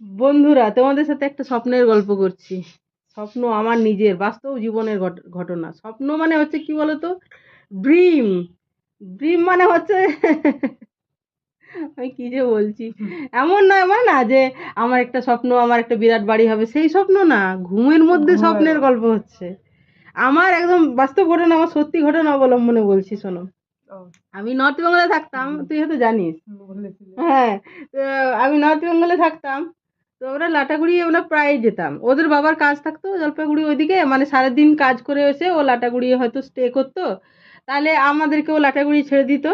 বন্ধুরা তোমাদের সাথে একটা স্বপ্নের গল্প করছি। স্বপ্ন আমার নিজের বাস্তব জীবনের ঘটনা। স্বপ্ন মানে হচ্ছে কি বলতো? ড্রিম ড্রিম মানে হচ্ছে আমি কি যে বলছি? এমন নয় মানে না যে আমার একটা স্বপ্ন আমার একটা বিরাট বাড়ি হবে। সেই স্বপ্ন না ঘুমের মধ্যে স্বপ্নের গল্প হচ্ছে। আমার একদম বাস্তব ঘটনা আমার সত্যি ঘটনা অবলম্বনে বলছি শোনো। আমি নর্থ বেঙ্গলে থাকতাম তুই হয়তো জানিস। হ্যাঁ তো আমি নর্থ বেঙ্গলে থাকতাম। তো আমরা লাটাগুড়ি আমরা প্রায় যেতাম। ওদের বাবার কাজ থাকতো জলপাইগুড়ি ওইদিকে মানে সারাদিন কাজ করে এসে ও লাটাগুড়ি হয়তো স্টে করতো। তাহলে আমাদেরকে ও লাটাগুড়ি ছেড়ে দিত।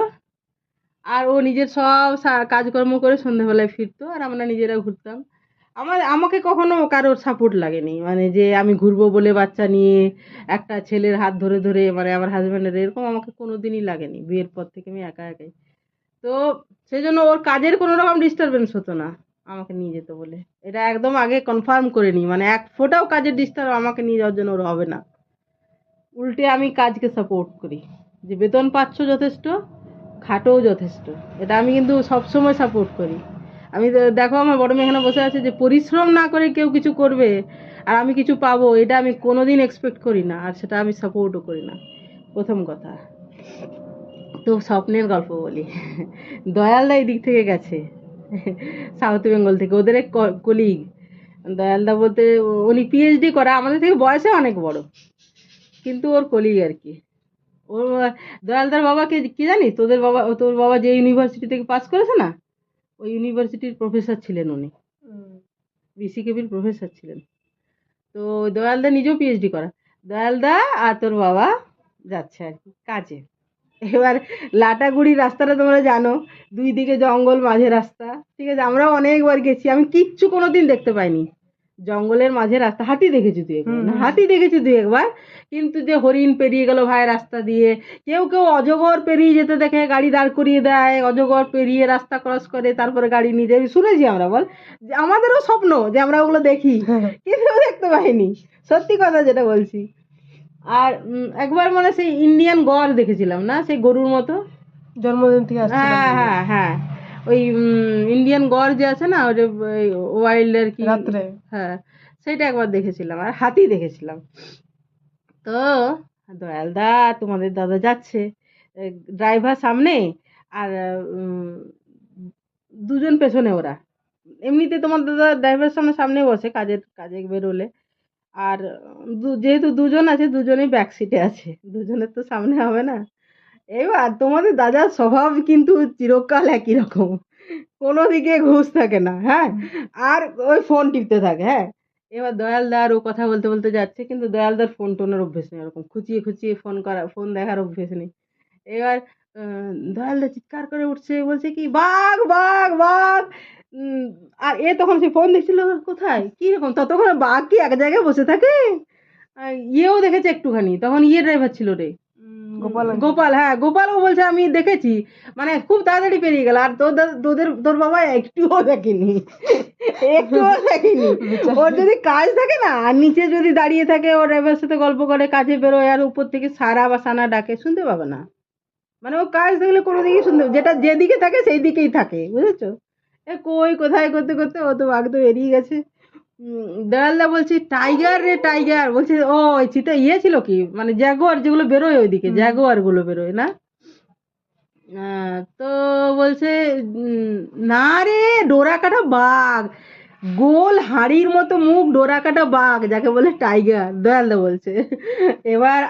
আর ও নিজের সব কাজকর্ম করে সন্ধ্যেবেলায় ফিরতো আর আমরা নিজেরা ঘুরতাম। আমার, আমাকে কখনো কারোর সাপোর্ট লাগেনি। মানে যে আমি ঘুরবো বলে বাচ্চা নিয়ে একটা ছেলের হাত ধরে ধরে মানে আমার হাজব্যান্ডের এরকম আমাকে কোনো দিনই লাগেনি। বিয়ের পর থেকে আমি একা একাই। তো সেই জন্য ওর কাজের কোনো রকম ডিস্টারবেন্স হতো না। আমাকে নিয়ে যেত বলে। এটা একদম আগে কনফার্ম করে নিই মানে এক ফোটাও কাজের ডিস্টার্ব আমাকে নিয়ে যাওয়ার জন্য ওর হবে না। উল্টে আমি কাজকে সাপোর্ট করি। যে বেতন পাচ্ছ যথেষ্ট, খাটোও যথেষ্ট। এটা আমি কিন্তু সবসময় সাপোর্ট করি। আমি দেখো আমার বড় মেয়ে বসে আছে যে পরিশ্রম না করে কেউ কিছু করবে আর আমি কিছু পাবো, এটা আমি কোনোদিন এক্সপেক্ট করি না। আর সেটা আমি সাপোর্টও করি না। প্রথম কথা। তো স্বপ্নের গল্প বলি। দয়ালদা এই দিক থেকে গেছে। সাউথ বেঙ্গল থেকে। ওদের এক কলিগ দয়ালদা বলতে উনি পিএইচডি করা, আমাদের থেকে বয়সে অনেক বড়। কিন্তু ওর কলিগ আর কি। ওর দয়ালদার বাবাকে কি জানি তোদের বাবা, তোর বাবা যে ইউনিভার্সিটি থেকে পাস করেছে না, ওই ইউনিভার্সিটির প্রফেসর ছিলেন উনি। বিসিকেবির প্রফেসর ছিলেন। তো দয়ালদা নিজেও পিএইচডি করা। দয়ালদা আর তোর বাবা যাচ্ছে আর কি, কাজে। এবার লাটাগুড়ি রাস্তাটা তোমরা জানো দুই দিকে জঙ্গল মাঝে রাস্তা ঠিক আছে? আমরাও অনেকবার গেছি আমি কিচ্ছু কোনোদিন দেখতে পাইনি। জঙ্গলের মাঝে রাস্তা হাতি দেখেছি তুই একবার। হাতি দেখেছি তুই একবার কিন্তু যে হরিণ পেরিয়ে গেল ভাই রাস্তা দিয়ে কেউ কেউ অজগর পেরিয়ে যেতে দেখে গাড়ি দাঁড় করিয়ে দেয় অজগর পেরিয়ে রাস্তা ক্রস করে তারপরে গাড়ি নিয়ে যায়। শুনেছি আমরা বল আমাদেরও স্বপ্ন যে আমরা ওগুলো দেখি কিন্তু দেখতে পাইনি। সত্যি কথা যেটা বলছি। আর একবার মানে সেই ইন্ডিয়ান গড় দেখেছিলাম না? সেই গরুর মতো? জন্মদিন থেকে হ্যাঁ হ্যাঁ হ্যাঁ। ওই ইন্ডিয়ান গড় যে আছে না ওই ওয়াইল্ড আর কি রাত্রে। হ্যাঁ সেটা একবার দেখেছিলাম। আর হাতি দেখেছিলাম। তো দয়ালদা তোমাদের দাদা যাচ্ছে। ড্রাইভার সামনে আর দুজন পেছনে ওরা। এমনিতে তোমার দাদা ড্রাইভার সামনে সামনে বসে কাজের কাজে বেরোলে। আর যেহেতু দুজন আছে, দুজনেই ব্যাক সিটে আছে। দুজনের তো সামনে হবে না। এবার তোমাদের দাদার স্বভাব কিন্তু চিরকাল একই রকম। কোনো দিকে ঘুষ থাকে না হ্যাঁ? আর ওই ফোন টিপতে থাকে হ্যাঁ? এবার দয়ালদার ও কথা বলতে বলতে যাচ্ছে, কিন্তু দয়ালদার ফোন টোনের অভ্যেস নেই ওরকম। খুঁচিয়ে খুঁচিয়ে ফোন করা ফোন দেখার অভ্যেস নেই। এবার দয়ালদা চিৎকার করে উঠছে, বলছে কি, বাঘ বাঘ বাঘ! আর এ তখন সে ফোন দেখছিল কোথায়? কি রকম? ততক্ষণ বাঘ কি এক জায়গায় বসে থাকে। ইয়েও দেখেছে একটুখানি। তখন ইয়ে ড্রাইভার ছিল রে। গোপাল। গোপাল হ্যাঁ গোপালও বলছে আমি দেখেছি। মানে খুব তাড়াতাড়ি পেরিয়ে গেল। আর তোদের তোর বাবা একটুও দেখেনি। একটুও দেখেনি। ওর যদি কাজ থাকে না আর নিচে যদি দাঁড়িয়ে থাকে ওর ড্রাইভারের সাথে গল্প করে কাজে বেরোয় আর উপর থেকে সারা বা সানা ডাকে শুনতে পাবে না। মানে ও কাজ থাকলে কোনো দিকে শুনতে যেটা যেদিকে থাকে সেই দিকেই থাকে। বুঝেছ? কই কোথায় করতে করতে? ও তো বাঘ তো বেরিয়ে গেছে। দয়ালদা বলছি টাইগার রে টাইগার বলছে ও চিতা ইয়ে ছিল কি? মানে জ্যাগুয়ার যেগুলো বেরোয় ওইদিকে হুম। গুলো বেরোয় না? তো বলছে না রে ডোরা কাটা বাঘ। গোল হাঁড়ির মতো মুখ ডোরা কাটা বাঘ যাকে বলে টাইগার দয়ালদা বলছে। এবার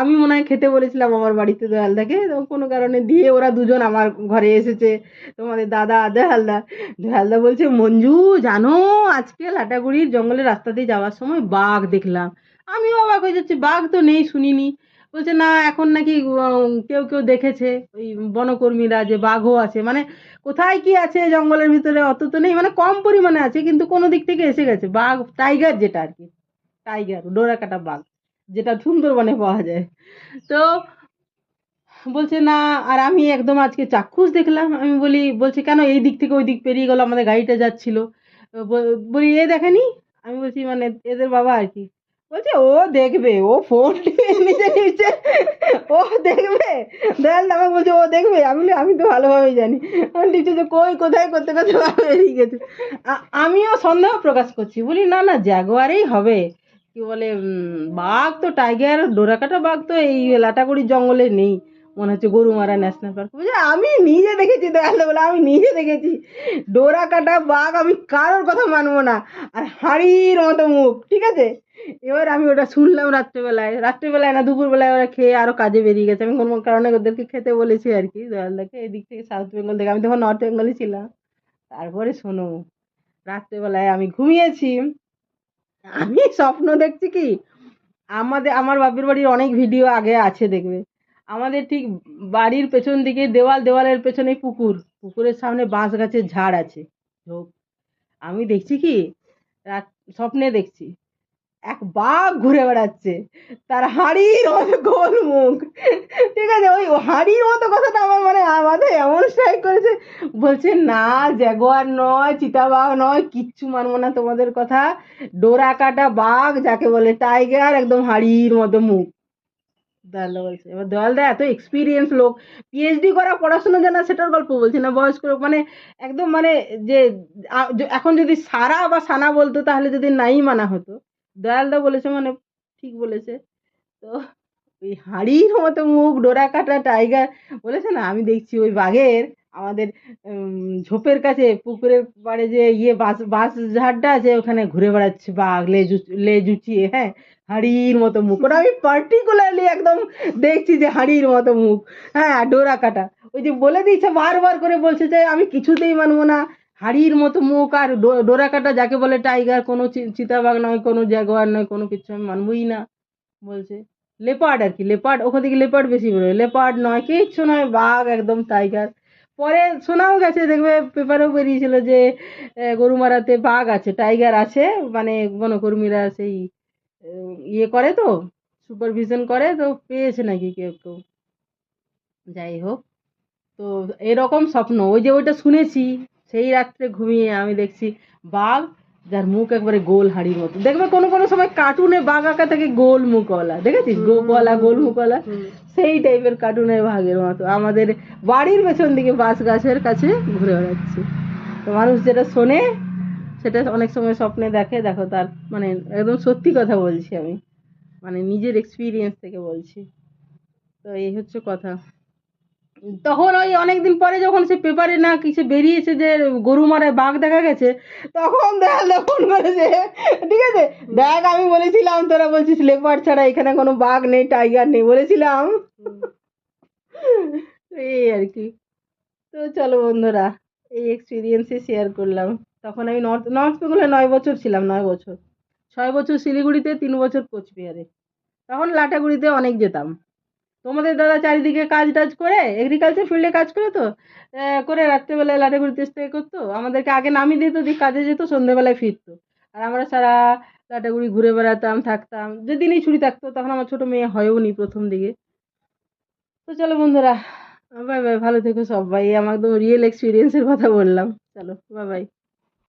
আমি মনে হয় খেতে বলেছিলাম আমার বাড়িতে দয়ালদাকে তো কোনো কারণে দিয়ে ওরা দুজন আমার ঘরে এসেছে। তোমাদের দাদা, দয়ালদা দয়ালদা বলছে, মঞ্জু, জানো, আজকে লাটাগুড়ির জঙ্গলের রাস্তা দিয়ে যাওয়ার সময় বাঘ দেখলাম। আমিও অবাক হয়ে যাচ্ছি, বাঘ তো নেই, শুনিনি। বলছে, না, এখন নাকি কেউ কেউ দেখেছে, ওই বনকর্মীরা যে বাঘও আছে। মানে কোথায় কি আছে জঙ্গলের ভিতরে অত তো নেই মানে কম পরিমাণে আছে, কিন্তু কোনো দিক থেকে এসে গেছে। বাঘ, টাইগার যেটা আর কি, টাইগার ডোরা কাটা বাঘ। যেটা সুন্দরবনে পাওয়া যায়। তো বলছে, না, আর আমি একদম আজকে চাক্ষুষ দেখলাম। আমি বলি, বলছে, কেন এই দিক থেকে ওই দিক পেরিয়ে গেল? আমাদের গাড়িটা যাচ্ছিল। বল- এ দেখেনি? আমি বলছি মানে এদের বাবা আর কি। বলছে, ও দেখবে, ও ফোন নিজে নিচে ও দেখবে। দয়াল আমাকে বলছে, ও দেখবে? আমি আমি তো ভালোভাবেই জানি। আমি নিচে যে, কই, কোথায়, করতে করতে বার বেরিয়ে গেছে। আমিও সন্দেহ প্রকাশ করছি। বলি, না না জাগুয়ারেই হবে। কি বলে বাঘ তো টাইগার ডোরাকাটা বাঘ তো এই লাটাগুড়ির জঙ্গলে নেই। মনে হচ্ছে গরুমারা ন্যাশনাল পার্ক বুঝলি, আমি নিজে দেখেছি দয়াল বলে, আমি নিজে দেখেছি। ডোরা কাটা বাঘ আমি কারোর কথা মানবো না, আর হাড়ির মতো মুখ, ঠিক আছে? এবার আমি ওটা শুনলাম রাত্রেবেলায়। রাত্রেবেলায় না, দুপুরবেলায় ওরা খেয়ে আরও কাজে বেরিয়ে গেছে। আমি কোনো কারণে ওদেরকে খেতে বলেছি আর কি দয়ালদাকে এদিক থেকে সাউথ বেঙ্গল থেকে, আমি তখন নর্থ বেঙ্গলে ছিলাম। তারপরে শোনো, রাত্রেবেলায় আমি ঘুমিয়েছি। আমি স্বপ্ন দেখছি কি? আমাদের, আমার বাপের বাড়ির অনেক ভিডিও আগে আছে, দেখবে। আমাদের ঠিক বাড়ির পেছন দিকে, দেওয়াল, দেওয়ালের পেছনে পুকুর। পুকুরের সামনে বাঁশ গাছের ঝাড় আছে। আমি দেখছি কি? রাত, স্বপ্নে দেখছি। এক বাঘ ঘুরে বেড়াচ্ছে। তার হাড়ির মতো গোল মুখ। ঠিক আছে, ওই হাড়ির মতো কথাটা আমার মানে আমাদের এমন স্ট্রাইক করেছে। বলছে, না জ্যাগোয়ার নয়, চিতাবাঘ নয়, কিচ্ছু মানবো না তোমাদের কথা। ডোরা কাটা বাঘ, যাকে বলে টাইগার একদম হাড়ির মতো মুখ। বলছে, এবার দয়ালদা এত এক্সপিরিয়েন্স লোক। পিএইচডি করা পড়াশোনা জানা সেটার গল্প বলছি না, বয়স্ক মানে একদম মানে যে, এখন যদি সারা বা সানা বলতো, তাহলে যদি নাই মানা হতো। দয়ালদা বলেছে মানে ঠিক বলেছে। তো ওই হাড়ির মতো মুখ, ডোরা কাটা টাইগার বলেছে না? আমি দেখছি ওই বাঘের, আমাদের ঝোপের কাছে, পুকুরের পাড়ে যে ইয়ে বাস বাঁশ ঝাড়টা আছে, ওখানে ঘুরে বেড়াচ্ছে বাঘ, লেজ উঁচ- লেজ উঁচিয়ে হ্যাঁ হাড়ির মতো মুখ। ওটা আমি পার্টিকুলারলি একদম দেখছি যে হাড়ির মতো মুখ হ্যাঁ ডোরা কাটা। ওই যে বলে দিয়েছে, বারবার করে বলছে যে আমি কিছুতেই মানবো না। হাড়ির মতো মুখ আর ডোরা কাটা যাকে বলে টাইগার কোনো চিতাবাঘ নয়, কোনো জাগুয়ার নয়, কোনো কিছু আমি মানবই না, বলছে। লেপার্ড আর কি লেপার্ড ওখান থেকে লেপার্ড বেশি বেরোয়। লেপার্ড নয়, কিচ্ছু নয়, বাঘ একদম টাইগার পরে শোনাও গেছে, দেখবে পেপারেও বেরিয়েছিল যে গরুমারাতে বাঘ আছে টাইগার আছে মানে বনকর্মীরা সেই ইয়ে করে তো সুপারভিশন করে, তো পেয়েছে নাকি কেউ কেউ। যাই হোক, তো এরকম স্বপ্ন, ওই যে ওইটা শুনেছি। সেই রাত্রে ঘুমিয়ে আমি দেখছি বাঘ যার মুখ একবারে গোল হাড়ির মতো। দেখবে কোনো কোনো সময় কার্টুনে বাঘ আঁকা থাকে গোল মুখওয়ালা দেখেছিস গোপওয়ালা গোল মুখওয়ালা সেই টাইপের কার্টুনের ভাগের মতো। আমাদের বাড়ির পেছন দিকে বাঁশ গাছের কাছে ঘুরে বেড়াচ্ছে। তো মানুষ যেটা শোনে সেটা অনেক সময় স্বপ্নে দেখে। দেখো তার মানে একদম সত্যি কথা বলছি আমি। মানে নিজের এক্সপিরিয়েন্স থেকে বলছি। তো এই হচ্ছে কথা। তখন ওই অনেকদিন পরে যখন সে পেপারে না কিছু বেরিয়েছে যে গরু মারায় বাঘ দেখা গেছে, তখন দেয়াল ফোন করেছে ঠিক আছে, দেখ, আমি বলেছিলাম তোরা বলছিস লেপার ছাড়া এখানে কোনো বাঘ নেই টাইগার নেই, বলেছিলাম। এই আর কি। তো চলো বন্ধুরা, এই এক্সপিরিয়েন্সই শেয়ার করলাম। তখন আমি নর্থ নর্থ বেঙ্গলে নয় বছর ছিলাম, নয় বছর। ছয় বছর শিলিগুড়িতে, তিন বছর কোচবিহারে। তখন লাটাগুড়িতে অনেক যেতাম। তোমাদের দাদা চারিদিকে কাজ টাজ করে এগ্রিকালচার ফিল্ডে কাজ করে তো? করে রাত্রেবেলায় লাটাগুড়িতে স্টে করতো। আমাদেরকে আগে নামিয়ে দিত, দিয়ে কাজে যেত সন্ধ্যেবেলায় ফিরতো। আর আমরা সারা লাটাগুড়ি ঘুরে বেড়াতাম, থাকতাম। যেদিনই ছুটি থাকতো, তখন আমার ছোটো মেয়ে হয়েও নি প্রথম দিকে। তো চলো বন্ধুরা বাই বাই ভালো থেকো সবাই। আমার একদম রিয়েল এক্সপিরিয়েন্সের কথা বললাম। চলো বাই বাই